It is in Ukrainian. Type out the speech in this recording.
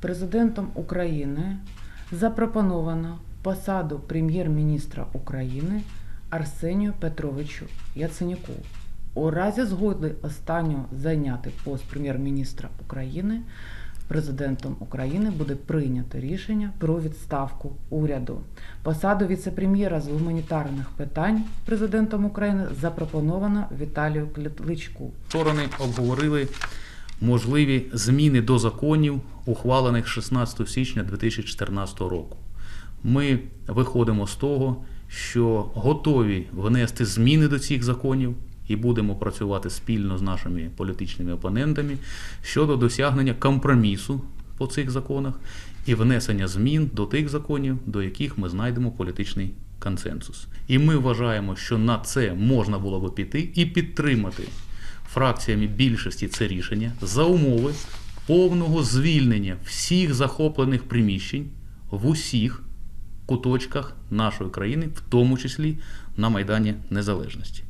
Президентом України запропоновано посаду прем'єр-міністра України Арсенію Петровичу Яценюку. У разі згоди останнього зайняти пост прем'єр-міністра України президентом України буде прийнято рішення про відставку уряду. Посаду віце-прем'єра з гуманітарних питань президентом України запропоновано Віталію Кличку. Сторони обговорили можливі зміни до законів, ухвалених 16 січня 2014 року. Ми виходимо з того, що готові внести зміни до цих законів і будемо працювати спільно з нашими політичними опонентами щодо досягнення компромісу по цих законах і внесення змін до тих законів, до яких ми знайдемо політичний консенсус. І ми вважаємо, що на це можна було би піти і підтримати фракціями більшості це рішення за умови повного звільнення всіх захоплених приміщень в усіх куточках нашої країни, в тому числі на Майдані Незалежності.